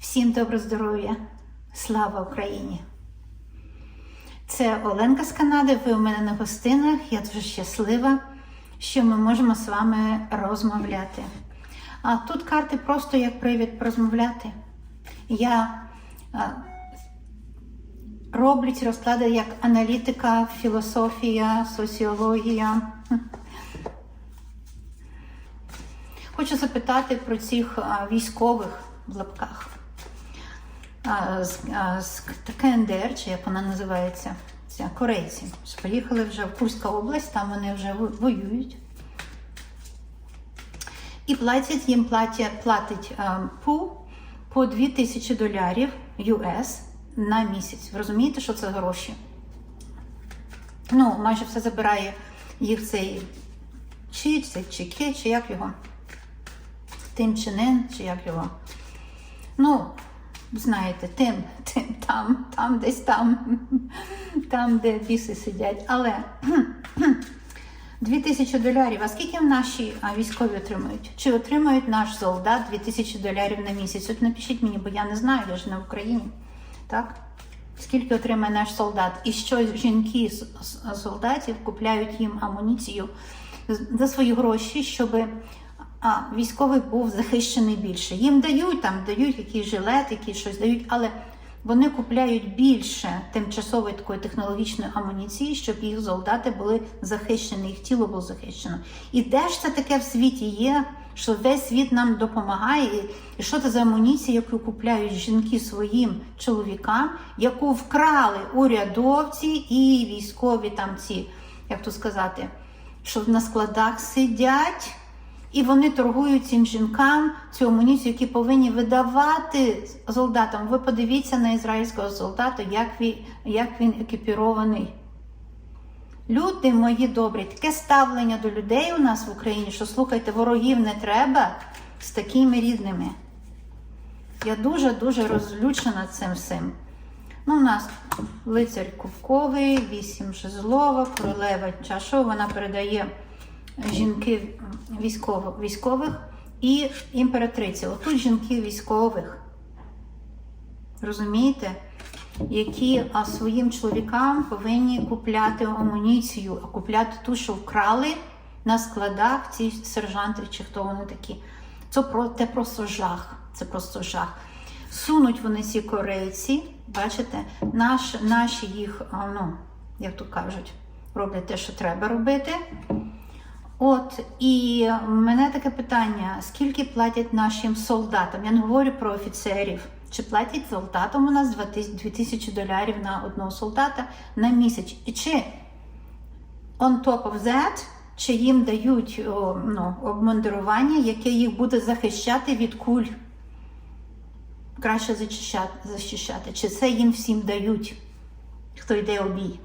Всім добро здоров'я! Слава Україні! Це Оленка з Канади. Ви у мене на гостинах. Я дуже щаслива, що ми можемо з вами розмовляти. А тут карти просто як привід порозмовляти. Я роблю ці розклади як аналітика, філософія, соціологія. Хочу запитати про цих військових в лапках КНДР, чи як вона називається, це корейці. Поїхали вже в Курська область, там вони вже воюють. І платять їм платять, платить ПУ по 2000 долярів US на місяць. Ви розумієте, що це гроші? Ну, майже все забирає їх цей чи, цей чеки, чи як його? Тим чи не, чи як його. Ну, знаєте, тим, тим, там, там, десь там, там, де біси сидять. Але 2000 долярів. А скільки наші військові отримують? Чи отримують наш солдат 2000 долярів на місяць? От напишіть мені, бо я не знаю, я ж не в Україні. Так? Скільки отримає наш солдат? І що жінки солдатів купляють їм амуніцію за свої гроші, щоб а, військовий був захищений більше. Їм дають там, дають якийсь жилет, якийсь щось дають, але вони купляють більше тимчасової такої технологічної амуніції, щоб їх солдати були захищені, їх тіло було захищено. І де ж це таке в світі є, що весь світ нам допомагає? І що це за амуніція, яку купляють жінки своїм чоловікам, яку вкрали урядовці і військові там ці, як то сказати, що на складах сидять. І вони торгують цим жінкам цю амуніцію, які повинні видавати солдатам. Ви подивіться на ізраїльського солдата, як він, як він екіпірований. Люди мої добрі, таке ставлення до людей у нас в Україні, що слухайте, ворогів не треба з такими рідними. Я дуже-дуже розлючена цим всім. Ну, у нас лицар Кубковий, вісім жезлова, королева чашов, вона передає жінки військових, військових і імператриці. Отут жінки військових. Розумієте? Які а, своїм чоловікам повинні купляти амуніцію, а купляти ту, що вкрали на складах ці сержанти чи хто вони такі. Це про це просто жах. Це просто жах. Сунуть вони ці корейці, бачите, наш, наші їх, ну, як то кажуть, роблять те, що треба робити. От і мене таке питання: скільки платять нашим солдатам? Я не говорю про офіцерів. Чи платять солдатам у нас 2000 долярів на одного солдата на місяць? І чи on top of that, чи їм дають ну, обмундирування, яке їх буде захищати від куль? Краще зачищати, захищати. Чи це їм всім дають, хто йде у бій?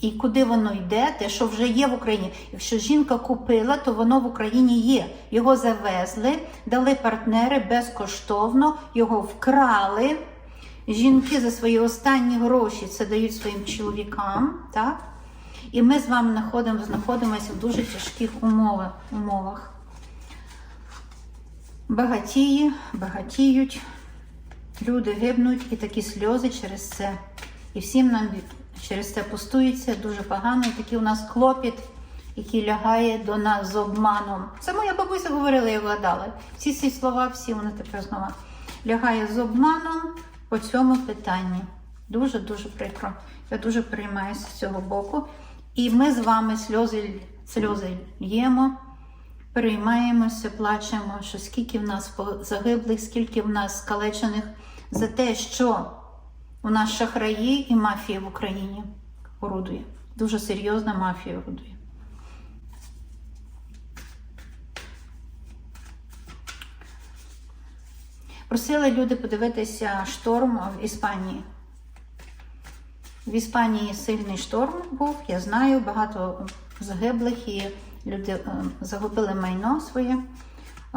І куди воно йде, те, що вже є в Україні. Якщо жінка купила, то воно в Україні є. Його завезли, дали партнери безкоштовно, його вкрали. Жінки за свої останні гроші це дають своїм чоловікам. так? І ми з вами знаходимо, знаходимося в дуже тяжких умовах. умовах. Багатії, багатіють, люди гибнуть і такі сльози через це. І всім нам від- через це пустується дуже погано. І такий у нас клопіт, який лягає до нас з обманом. Це моя бабуся говорила, я вгадала. Всі ці слова, всі вони тепер знову лягає з обманом по цьому питанні. Дуже дуже прикро. Я дуже переймаюся з цього боку. І ми з вами сльози, сльози л'ємо, переймаємося, плачемо, що скільки в нас загиблих, скільки в нас скалечених за те, що у нас шахраї і мафія в Україні орудує. Дуже серйозна мафія орудує. Просили люди подивитися шторм в Іспанії. В Іспанії сильний шторм був, я знаю, багато загиблих і люди е, загубили майно своє.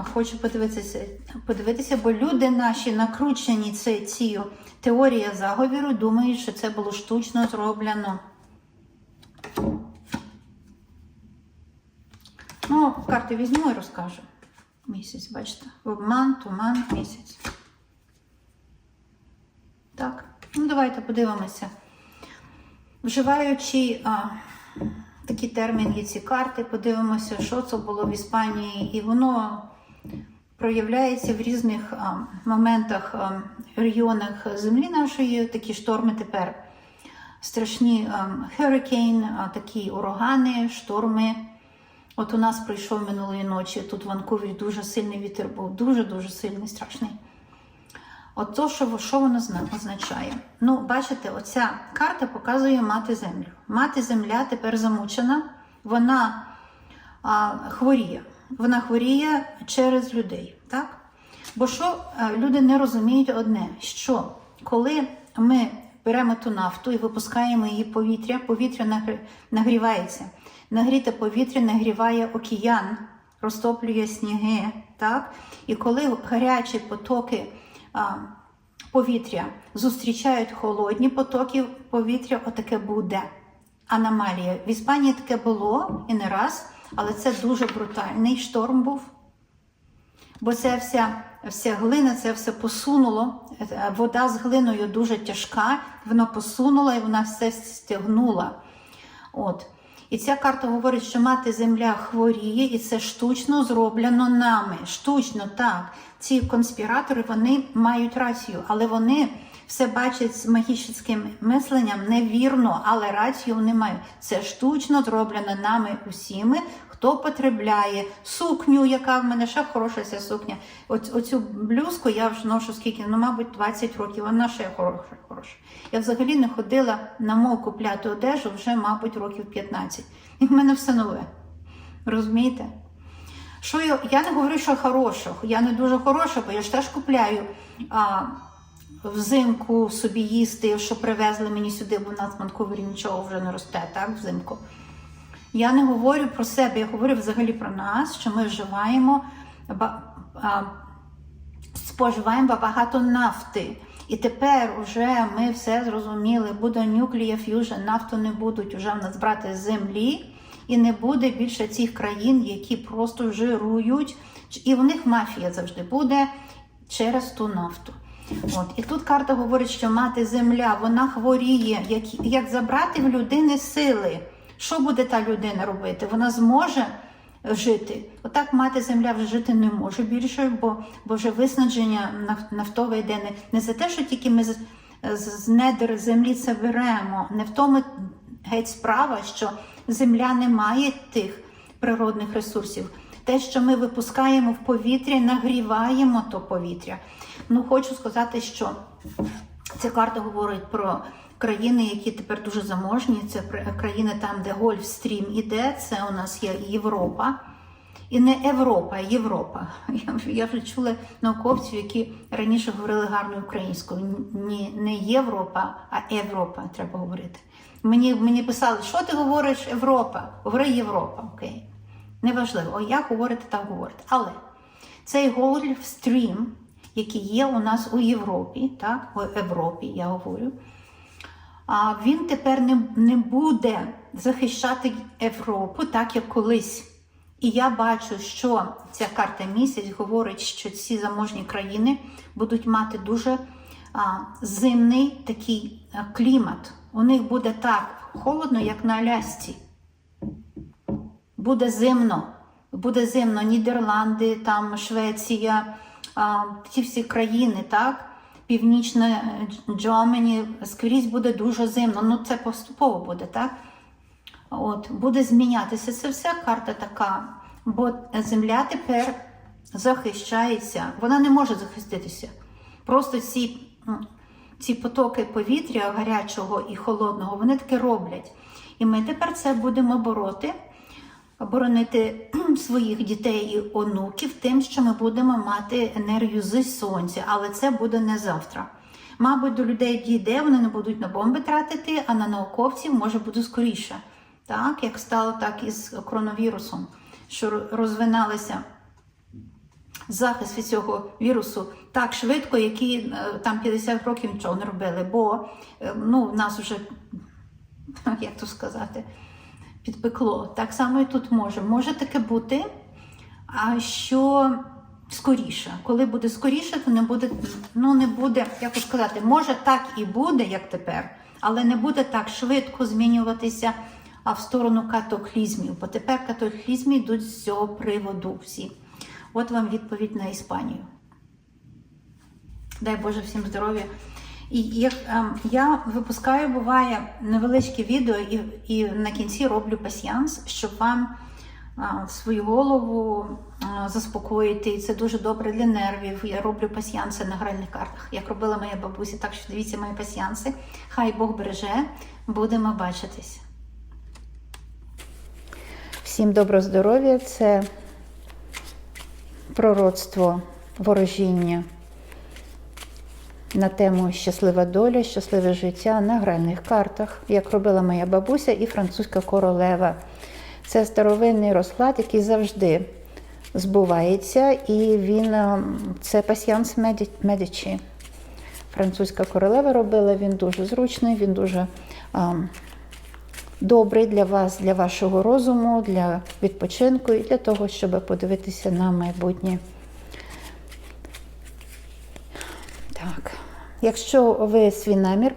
Хочу подивитися, подивитися, бо люди наші накручені цією теорією заговіру, думають, що це було штучно зроблено. Ну, карти візьму і розкажу. Місяць, бачите. Обман, туман, місяць. Так, ну давайте подивимося. Вживаючи а, такі терміни, ці карти, подивимося, що це було в Іспанії, і воно проявляється в різних моментах, регіонах землі нашої, такі шторми тепер. Страшні херикейн, такі урагани, шторми. От у нас прийшов минулої ночі, тут в Ванкувері дуже сильний вітер був, дуже-дуже сильний, страшний. От то, що, що воно означає? Ну, бачите, оця карта показує мати землю. Мати земля тепер замучена, вона а, хворіє. Вона хворіє через людей. Так? Бо що люди не розуміють одне, що коли ми беремо ту нафту і випускаємо її повітря, повітря нагрівається. Нагріте повітря нагріває океан, розтоплює сніги. Так? І коли гарячі потоки а, повітря зустрічають холодні потоки повітря, отаке буде аномалія. В Іспанії таке було і не раз, але це дуже брутальний шторм був. Бо це вся, вся глина, це все посунуло. Е, Вода з глиною дуже тяжка, воно посунуло і вона все стягнула. От. І ця карта говорить, що мати земля хворіє, і це штучно зроблено нами. Штучно, так. Ці конспіратори вони мають рацію, але вони все бачать з магічним мисленням невірно, але рацію вони мають. Це штучно зроблено нами усіми, хто потребляє сукню, яка в мене ще хороша ця сукня. Оць, оцю блюзку я вже ношу скільки, ну, мабуть, 20 років, вона ще хороша, хороша. Я взагалі не ходила на мол купляти одежу вже, мабуть, років 15. І в мене все нове. Розумієте? Що я, я не говорю, що хороша, я не дуже хороша, бо я ж теж купляю а, взимку собі їсти, що привезли мені сюди, бо в нас в нічого вже не росте, так, взимку. Я не говорю про себе, я говорю взагалі про нас, що ми вживаємо, споживаємо багато нафти. І тепер вже ми все зрозуміли, буде nuclear fusion, нафту не будуть вже в нас брати з землі, і не буде більше цих країн, які просто жирують. І в них мафія завжди буде через ту нафту. От. І тут карта говорить, що мати земля, вона хворіє, як, як забрати в людини сили. Що буде та людина робити? Вона зможе жити. Отак мати земля вже жити не може більше, бо, бо вже виснаження наф- нафтове йде не, не за те, що тільки ми з, з недр землі це беремо. Не в тому геть справа, що земля не має тих природних ресурсів. Те, що ми випускаємо в повітря, нагріваємо то повітря. Ну, хочу сказати, що Ця карта говорить про країни, які тепер дуже заможні. Це країни там, де Гольфстрім іде. Це у нас є Європа. І не Європа, а Європа. Я, вже- чула науковців, які раніше говорили гарною українською. Ні, не Європа, а Європа треба говорити. Мені, мені писали, що ти говориш Європа? Говори Європа, окей. Неважливо, як говорите, так говорите. Але цей Гольфстрім, який є у нас у Європі, так, у Європі, я говорю, він тепер не, не буде захищати Європу так, як колись. І я бачу, що ця карта місяць говорить, що ці заможні країни будуть мати дуже а, зимний такий клімат. У них буде так холодно, як на Алясці. Буде зимно. Буде зимно Нідерланди, там Швеція, ці всі країни, так? Північна Джомені, скрізь буде дуже зимно. Ну, це поступово буде, так? От, буде змінятися. Це вся карта така. Бо земля тепер захищається. Вона не може захиститися. Просто ці, ці потоки повітря гарячого і холодного, вони таке роблять. І ми тепер це будемо бороти боронити своїх дітей і онуків тим, що ми будемо мати енергію з сонця, але це буде не завтра. Мабуть, до людей дійде, вони не будуть на бомби тратити, а на науковців може бути скоріше. Так, як стало так і з коронавірусом, що розвиналися захист від цього вірусу так швидко, які е, там 50 років нічого не робили, бо е, ну, в нас вже, як то сказати, підпекло. Так само і тут може. Може таке бути, а що скоріше. Коли буде скоріше, то не буде, ну не буде, як сказати, може так і буде, як тепер, але не буде так швидко змінюватися а в сторону катаклізмів. Бо тепер катаклізми йдуть з цього приводу всі. От вам відповідь на Іспанію. Дай Боже всім здоров'я. І як ем, я випускаю, буває невеличке відео, і, і на кінці роблю пасіянс, щоб вам а, свою голову заспокоїти. І це дуже добре для нервів. Я роблю пасіянси на гральних картах, як робила моя бабуся. Так що дивіться мої пасіянси. Хай Бог береже, будемо бачитись. Всім доброго здоров'я! Це пророцтво ворожіння на тему щаслива доля, щасливе життя на гральних картах, як робила моя бабуся і французька королева. Це старовинний розклад, який завжди збувається, і він е, це пасіянс Медичі. Французька королева робила, він дуже зручний, він дуже а, добрий для вас, для вашого розуму, для відпочинку і для того, щоб подивитися на майбутнє. Так. Якщо ви свій намір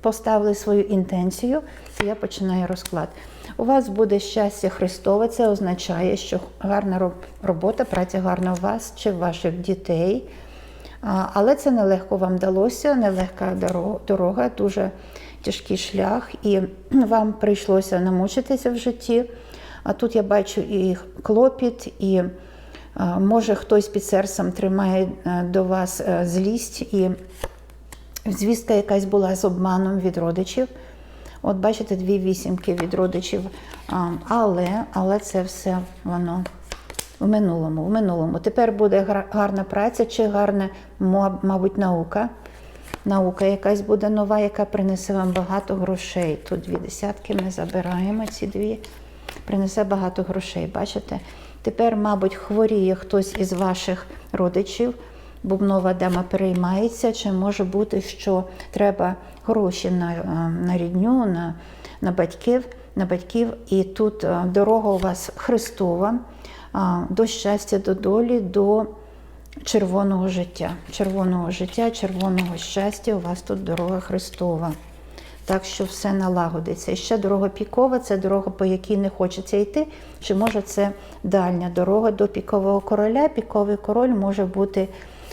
поставили свою інтенцію, то я починаю розклад. У вас буде щастя Христове, це означає, що гарна робота, праця гарна у вас чи ваших дітей. Але це нелегко вам вдалося, нелегка дорога, дуже тяжкий шлях, і вам прийшлося намучитися в житті. А тут я бачу і клопіт, і може хтось під серцем тримає до вас злість, і звістка якась була з обманом від родичів. От бачите, дві вісімки від родичів. Але, але це все воно в минулому. в минулому. Тепер буде гарна праця чи гарна, мабуть, наука. Наука якась буде нова, яка принесе вам багато грошей. Тут дві десятки ми забираємо ці дві, принесе багато грошей. Бачите? Тепер, мабуть, хворіє хтось із ваших родичів, бубнова дама переймається, чи може бути, що треба гроші на на рідню, на, на батьків, на батьків. І тут дорога у вас Христова до щастя, до долі, до червоного життя. Червоного життя, червоного щастя, у вас тут дорога Христова. Так що все налагодиться. І ще дорога пікова це дорога, по якій не хочеться йти. Чи може це дальня дорога до пікового короля? Піковий король може бути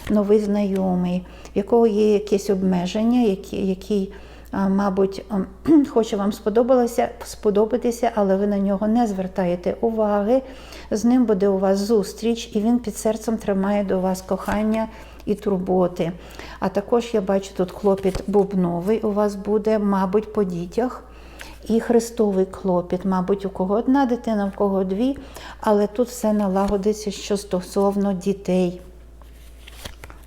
новий знайомий, в якого є якесь обмеження, який, який мабуть, хоче вам сподобалося, сподобатися, але ви на нього не звертаєте уваги. З ним буде у вас зустріч, і він під серцем тримає до вас кохання і турботи. А також я бачу тут клопіт бубновий у вас буде, мабуть, по дітях. І хрестовий клопіт, мабуть, у кого одна дитина, у кого дві, але тут все налагодиться що стосовно дітей.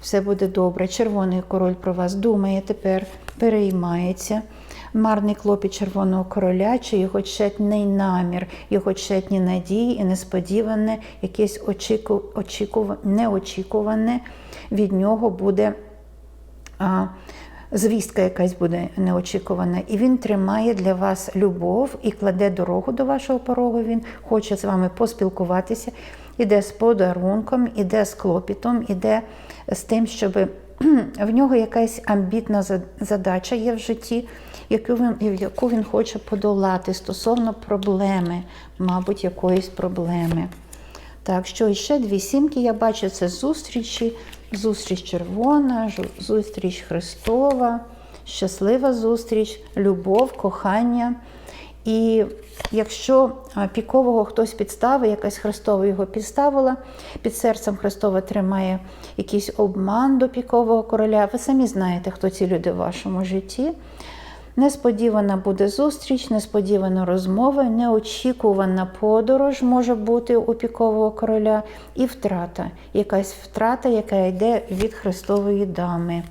Все буде добре. Червоний король про вас думає тепер, переймається. Марний клопіт червоного короля, чи його тщетний намір, його тщетні надії і несподіване, якесь очіку, очікуване, неочікуване від нього буде. А, Звістка якась буде неочікувана, і він тримає для вас любов і кладе дорогу до вашого порогу. Він хоче з вами поспілкуватися, іде з подарунком, іде з клопітом, іде з тим, щоб в нього якась амбітна задача є в житті, яку він, яку він хоче подолати стосовно проблеми, мабуть, якоїсь проблеми. Так, що ще дві сімки я бачу, це зустрічі, зустріч червона, зустріч Христова, щаслива зустріч, любов, кохання. І якщо пікового хтось підставив, якась Христова його підставила, під серцем Христова тримає якийсь обман до пікового короля, ви самі знаєте, хто ці люди в вашому житті. Несподівана буде зустріч, несподівана розмова, неочікувана подорож може бути у пікового короля і втрата. Якась втрата, яка йде від Христової дами.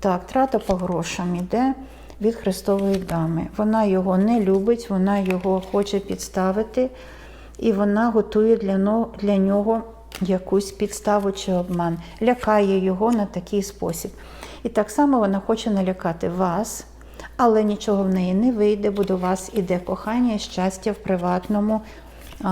Так, втрата по грошам йде від Христової дами. Вона його не любить, вона його хоче підставити, і вона готує для нього якусь підставу чи обман, лякає його на такий спосіб. І так само вона хоче налякати вас, але нічого в неї не вийде, бо до вас іде кохання щастя в приватному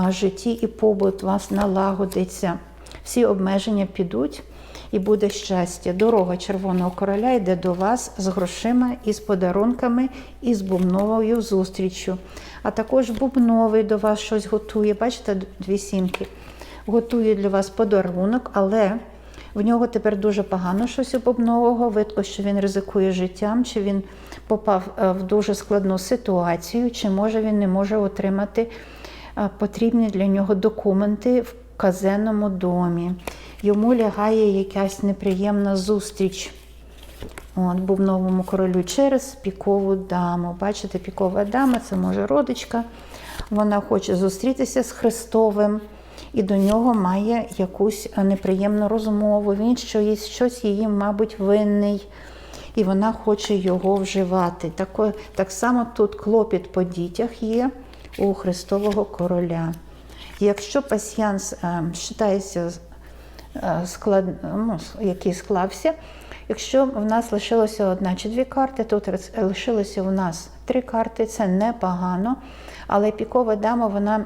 житті, і побут вас налагодиться. всі обмеження підуть і буде щастя. Дорога Червоного короля йде до вас з грошима, і з подарунками, і з бубновою зустріччю. А також бубновий до вас щось готує. Бачите, дві сімки. Готує для вас подарунок, але в нього тепер дуже погано щось у бубнового. Видко, що він ризикує життям, чи він попав е, в дуже складну ситуацію, чи може він не може отримати е, потрібні для нього документи в казенному домі. Йому лягає якась неприємна зустріч. От, бубновому королю через пікову даму. Бачите, пікова дама це може родичка. Вона хоче зустрітися з Христовим і до нього має якусь неприємну розмову. Він щось, щось її, мабуть, винний, і вона хоче його вживати. Так, так само тут клопіт по дітях є у Христового короля. Якщо пасьянс е, вважається е, склад, ну, який склався. Якщо в нас лишилося одна чи дві карти, тут лишилося у нас три карти, це непогано. Але пікова дама, вона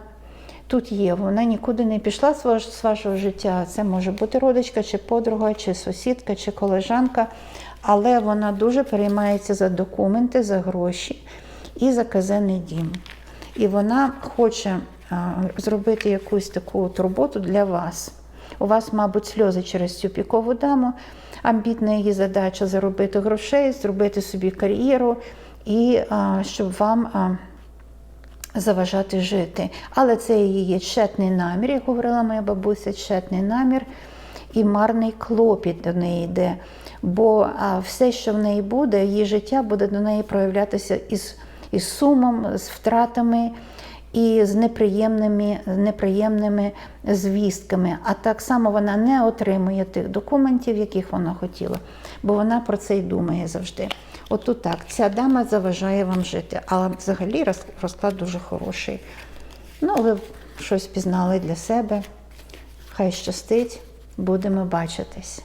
тут є, вона нікуди не пішла з вашого життя. Це може бути родичка, чи подруга, чи сусідка, чи колежанка. Але вона дуже переймається за документи, за гроші і за казенний дім. І вона хоче а, зробити якусь таку от роботу для вас. У вас, мабуть, сльози через цю пікову даму. Амбітна її задача заробити грошей, зробити собі кар'єру і а, щоб вам а, заважати жити. Але це її тщетний намір, як говорила моя бабуся, тщетний намір і марний клопіт до неї йде. Бо а, все, що в неї буде, її життя буде до неї проявлятися із, із сумом, з втратами і з неприємними, неприємними звістками. А так само вона не отримує тих документів, яких вона хотіла, бо вона про це й думає завжди. От тут так, ця дама заважає вам жити. Але взагалі розклад дуже хороший. Ну, ви щось пізнали для себе. Хай щастить, будемо бачитись.